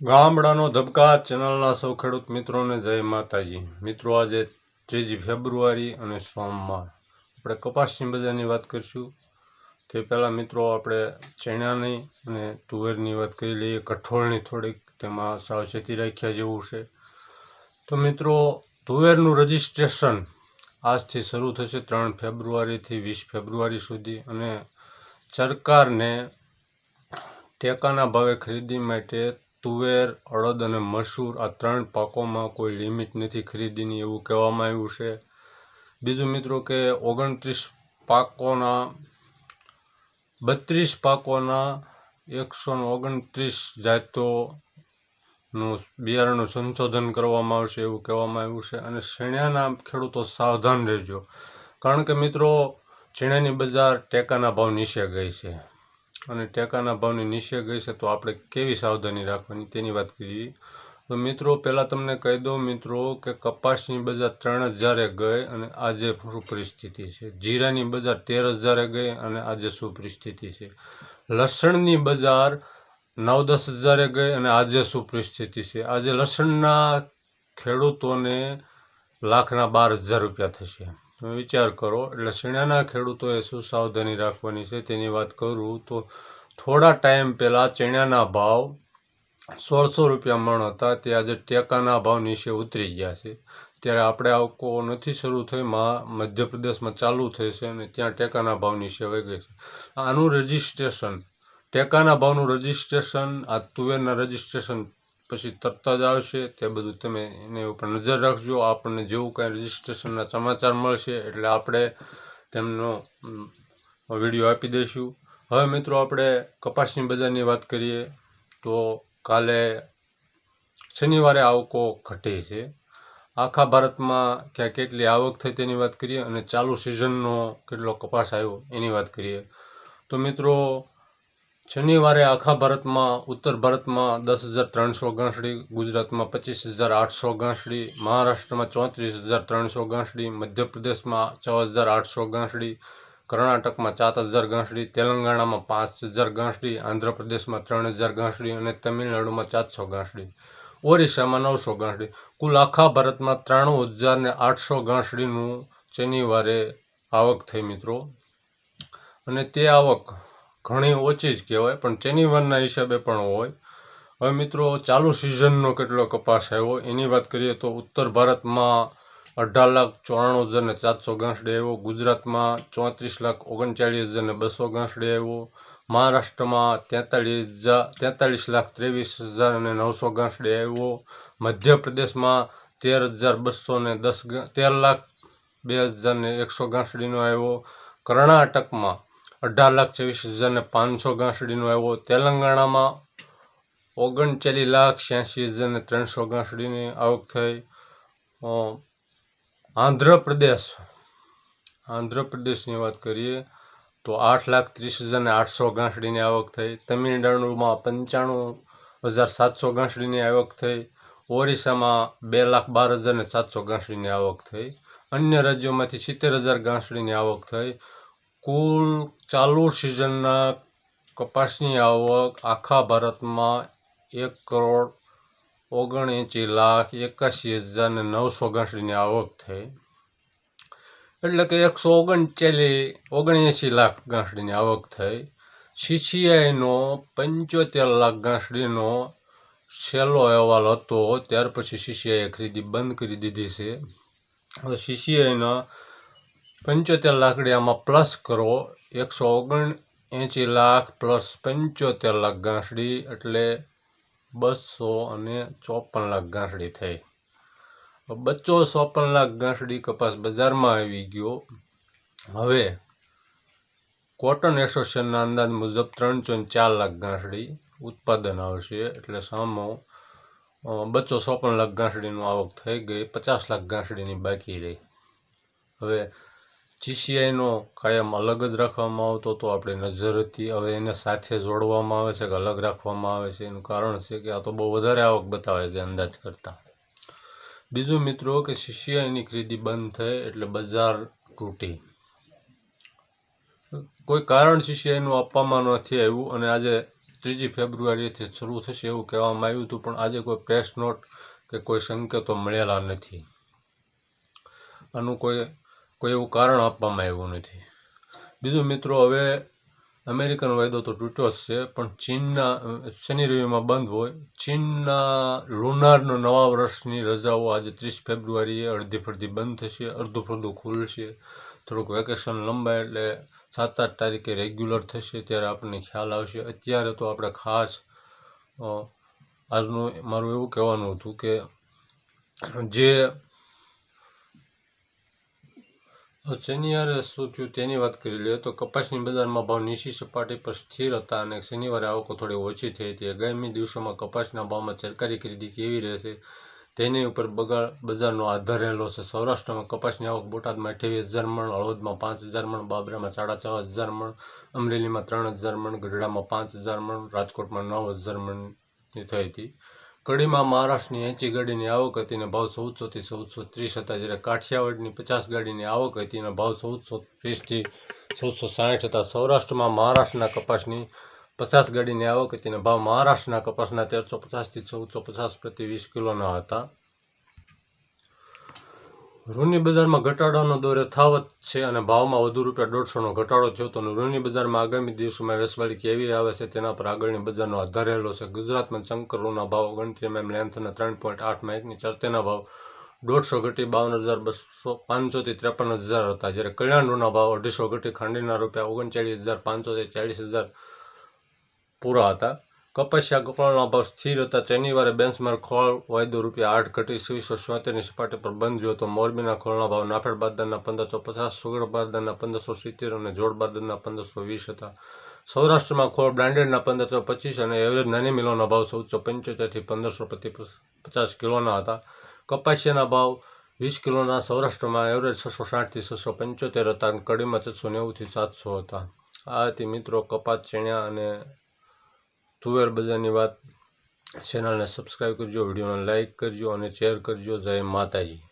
ગામડાનો ધબકા ચેનલના સૌ ખેડૂત મિત્રોને જય માતાજી. મિત્રો, આજે ત્રીજી ફેબ્રુઆરી અને સોમવાર. આપણે કપાસની બજારની વાત કરીશું. તે પહેલાં મિત્રો, આપણે ચણાની અને તુવેરની વાત કરી લઈએ. કઠોળની થોડીક, તેમાં સાવચેતી રાખ્યા જેવું છે. તો મિત્રો, તુવેરનું રજિસ્ટ્રેશન આજથી શરૂ થશે ત્રણ ફેબ્રુઆરીથી વીસ ફેબ્રુઆરી સુધી અને સરકારને ટેકાના ભાવે ખરીદી માટે તુવેર અડદ અને મસૂર આ ત્રણ પાકોમાં કોઈ લિમિટ નથી ખરીદીની એવું કહેવામાં આવ્યું છે. બીજું મિત્રો કે ઓગણત્રીસ પાકોના, બત્રીસ પાકોના એકસો ઓગણત્રીસ જાતોનું બિયારણનું સંશોધન કરવામાં આવશે એવું કહેવામાં આવ્યું છે અને શેણાના ખેડૂતો સાવધાન રહેજો. કારણ કે મિત્રો શેણાની બજાર ટેકાના ભાવ નીચે ગઈ છે. અને ટેકાના ભાવની નીચે ગઈ છે, તો આપણે કેવી સાવધાની રાખવાની? તેની વાત કરીએ. તો મિત્રો, પહેલાં તમને કહી દઉં મિત્રો, કે કપાસની બજાર ત્રણ હજારે ગઈ અને આજે શું પરિસ્થિતિ છે. જીરાની બજાર તેર હજારે ગઈ અને આજે શું પરિસ્થિતિ છે. લસણની બજાર નવ દસ હજારે ગઈ અને આજે શું પરિસ્થિતિ છે. આજે લસણના ખેડૂતોને લાખના બાર હજાર રૂપિયા થશે. તમે વિચાર કરો. એટલે શિણાના ખેડૂતોએ શું સાવધાની રાખવાની છે તેની વાત કરું તો થોડા ટાઈમ પહેલાં ચણાના ભાવ સોળસો રૂપિયા મણ હતા. તે આજે ટેકાના ભાવ નીચે ઉતરી ગયા છે. ત્યારે આપણે આવકો નથી શરૂ થઈ મધ્યપ્રદેશમાં ચાલુ થઈ છે અને ત્યાં ટેકાના ભાવ નીચે વહી છે. આનું રજિસ્ટ્રેશન, ટેકાના ભાવનું રજિસ્ટ્રેશન, આ તુવેરના રજિસ્ટ્રેશન પછી તરત જ આવશે, તે બધું તમે એની ઉપર નજર રાખજો. આપણને જેવું કાંઈ રજિસ્ટ્રેશનના સમાચાર મળશે, એટલે આપણે તેમનો વીડિયો આપી દઈશું. હવે મિત્રો આપણે કપાસની બજારની વાત કરીએ, તો કાલે શનિવારે આવકો ઘટે છે. આખા ભારતમાં ક્યાં કેટલી આવક થઈ તેની વાત કરીએ અને ચાલુ સિઝનનો કેટલો કપાસ આવ્યો એની વાત કરીએ. તો મિત્રો શનિવારે આખા ભારતમાં, ઉત્તર ભારતમાં દસ હજાર ત્રણસો ગાંસડી ગુજરાતમાં પચીસ હજાર આઠસો ગાંસડી મહારાષ્ટ્રમાં ચોત્રીસ હજાર ત્રણસો ગાંસડી મધ્યપ્રદેશમાં છ હજાર આઠસો ગાંસડી કર્ણાટકમાં સાત હજાર ગાંસડી તેલંગાણામાં પાંચ હજાર ગાંસડી આંધ્રપ્રદેશમાં ત્રણ હજાર ગણસડી અને તમિલનાડુમાં ચારસો ગાંસડી ઓરિસ્સામાં નવસો ગણસડી કુલ આખા ભારતમાં ત્રાણું હજાર ને આઠસો ગાંસડીનું શનિવારે આવક થઈ મિત્રો. અને તે આવક ઘણી ઓછી જ કહેવાય, પણ શનિવારના હિસાબે પણ હોય. હવે મિત્રો, ચાલુ સિઝનનો કેટલો કપાસ આવ્યો, એની વાત કરીએ તો ઉત્તર ભારતમાં અઢાર લાખ ચોરાણું હજાર ને સાતસો ગાંસડી આવ્યો, ગુજરાતમાં ચોત્રીસ લાખ ઓગણચાળીસ હજાર ને બસો ગાંસડી આવ્યો, મહારાષ્ટ્રમાં તેતાળીસ હજાર, તેતાળીસ લાખ ત્રેવીસ હજાર અને નવસો ગાંસડી આવ્યો, મધ્યપ્રદેશમાં તેર હજાર બસો ને દસ, તેર લાખ બે હજાર ને એકસો ગાંસડીનો આવ્યો, કર્ણાટકમાં અઢાર લાખ છવ્વીસ હજાર ને પાંચસો ગાંસડીનો આવ્યો. તેલંગાણામાં ઓગણચાલીસ લાખ છ્યાસી હજાર ને ત્રણસો ગાંસડીની આવક થઈ. આંધ્રપ્રદેશ, આંધ્રપ્રદેશની વાત કરીએ તો આઠ લાખ ત્રીસ હજાર ને આઠસો ગાંસડીની આવક થઈ. તમિલનાડુમાં પંચાણું હજાર સાતસો ગાંસડીની આવક થઈ. ઓરિસ્સામાં બે લાખ બાર હજાર ને સાતસો ગાંસડીની આવક થઈ. અન્ય રાજ્યોમાંથી સિત્તેર હજાર ગાંસડીની આવક થઈ. કુલ ચાલુ સિઝનના કપાસની આવક આખા ભારતમાં એક કરોડ ઓગણએંચી લાખ એકાશી હજાર ને નવસો ઓગણસીની આવક થઈ. એટલે કે એકસો ઓગણચાલીસ, ઓગણએંસી લાખ ગાંસડીની આવક થઈ. સીસીઆઈનો પંચોતેર લાખ ગાંસડીનો છેલ્લો અહેવાલ હતો, ત્યાર પછી સીસીઆઈએ ખરીદી બંધ કરી દીધી છે. હવે સીસીઆઈના પંચોતેર લાખડી આમાં પ્લસ કરો, એકસો ઓગણ એંસી લાખ પ્લસ પંચોતેર લાખ ગાંસડી, એટલે બસો અને ચોપન લાખ ગાંસડી થઈ. બચ્ચો ચોપન લાખ ગાંસડી કપાસ બજારમાં આવી ગયો. હવે કોટન એસોસિએશનના અંદાજ મુજબ ત્રણસો ચાર લાખ ગાંસડી ઉત્પાદન આવશે, એટલે સામો બચ્ચો ચોપન લાખ ગાંસડીનું આવક થઈ ગઈ, પચાસ લાખ ગાંસડીની બાકી રહી. હવે જીસીઆઈનો કાયમ અલગ જ રાખવામાં આવતો તો આપણે નજર હતી હવે એને સાથે જોડવામાં આવે છે કે અલગ રાખવામાં આવે છે. એનું કારણ છે કે આ તો બહુ વધારે આવક બતાવે છે અંદાજ કરતાં. બીજું મિત્રો કે સીસીઆઈની ખરીદી બંધ થઈ એટલે બજાર તૂટી. કોઈ કારણ સીસીઆઈનું આપવામાં નથી આવ્યું અને આજે ત્રીજી ફેબ્રુઆરીથી શરૂ થશે એવું કહેવામાં આવ્યું હતું, પણ આજે કોઈ પ્રેસ નોટ કે કોઈ સંકેતો મળેલા નથી. આનું કોઈ કોઈ એવું કારણ આપવામાં આવ્યું નથી. બીજું મિત્રો, હવે અમેરિકન વાયદો તો તૂટ્યો જ છે, પણ ચીનના શનિ રવિમાં બંધ હોય. ચીનના લુનારનો નવા વર્ષની રજાઓ આજે ત્રીસ ફેબ્રુઆરીએ અડધી ફરધી બંધ થશે, અડધું ફરધું ખુલશે. થોડુંક વેકેશન લંબાય એટલે સાત આઠ તારીખે રેગ્યુલર થશે ત્યારે આપણને ખ્યાલ આવશે. અત્યારે તો આપણે ખાસ આજનું મારું એવું કહેવાનું હતું કે જે શનિવારે શું થયું તેની વાત કરી લઈએ તો કપાસની બજારમાં ભાવ નીચી સપાટી પર સ્થિર હતા અને શનિવારે આવકો થોડી ઓછી થઈ હતી. આગામી દિવસોમાં કપાસના ભાવમાં સરકારી ખરીદી કેવી રહેશે તેની ઉપર બગાડ બજારનો આધાર રહેલો છે. સૌરાષ્ટ્રમાં કપાસની આવક બોટાદમાં અઠ્યાવીસ હજાર મણ, હળવદમાં પાંચ હજાર મણ, બાબરામાં સાડા છ હજાર મણ, અમરેલીમાં ત્રણ હજાર મણ, ગઢડામાં પાંચ હજાર મણ, રાજકોટમાં નવ હજાર મણની થઈ હતી. કડીમાં મહારાષ્ટ્રની એંચી ગાડીની આવક હતી અને ભાવ ચૌદસોથી ચૌદસો ત્રીસ હતા, જ્યારે કાઠિયાવાડની પચાસ ગાડીની આવક હતી અને ભાવ ચૌદસો ત્રીસથી ચૌદસો સાઠ હતા. સૌરાષ્ટ્રમાં મહારાષ્ટ્રના કપાસની પચાસ ગાડીની આવક હતી અને ભાવ મહારાષ્ટ્રના કપાસના તેરસો પચાસથી ચૌદસો પચાસ પ્રતિ વીસ કિલોના હતા. રૂની બજારમાં ઘટાડાનો દોર યથાવત છે અને ભાવમાં વધુ રૂપિયા દોઢસોનો ઘટાડો થયો તો રૂની બજારમાં આગામી દિવસોમાં વેસવાળી કેવી આવે છે તેના પર આગળની બજારનો આધાર રહેલો છે. ગુજરાતમાં શંકર રૂના ભાવ ઓગણત્રીસ એમ લેન્થના ત્રણ પોઈન્ટ આઠમાં એકની ચરતેના ભાવ દોઢસો ઘટી બાવન હજાર બસો પાંચસોથી ત્રેપન હજાર હતા. જ્યારે કલ્યાણ રૂના ભાવ અઢીસો ઘટી ખાંડીના રૂપિયા ઓગણચાળીસ હજાર પાંચસોથી ચાળીસ હજાર પૂરા હતા. કપાસિયા કપાળના ભાવ સ્થિર હતા. શનિવારે બેન્ચમાર્ક ખોળ વાયદો રૂપિયા આઠ ઘટી છવ્વીસો છોતેરની સપાટી પર બંધ જોયો હતો. મોરબીના ખોળના ભાવ નાફેડ બારદાના પંદરસો પચાસ સુગડ બારદારના પંદરસો સિત્તેર અને જોડ બારદારના પંદરસો વીસ હતા. સૌરાષ્ટ્રમાં ખોળ બ્રાન્ડેડના પંદરસો પચીસ અને એવરેજ નાની મિલોના ભાવ ચૌદસો પંચોતેરથી પંદરસો પ્રતિ પચાસ કિલોના હતા. કપાસિયાના ભાવ વીસ કિલોના, સૌરાષ્ટ્રમાં એવરેજ છસો સાઠથી છસો પંચોતેર હતા અને કડીમાં છસો નેવુંથી સાતસો હતા. આ હતી મિત્રો કપાસ ચણ્યા અને તુવેર બજારની વાત ચેનલને સબસ્ક્રાઈબ કરજો વિડીયોને લાઇક કરજો અને શેર કરજો. જય માતાજી.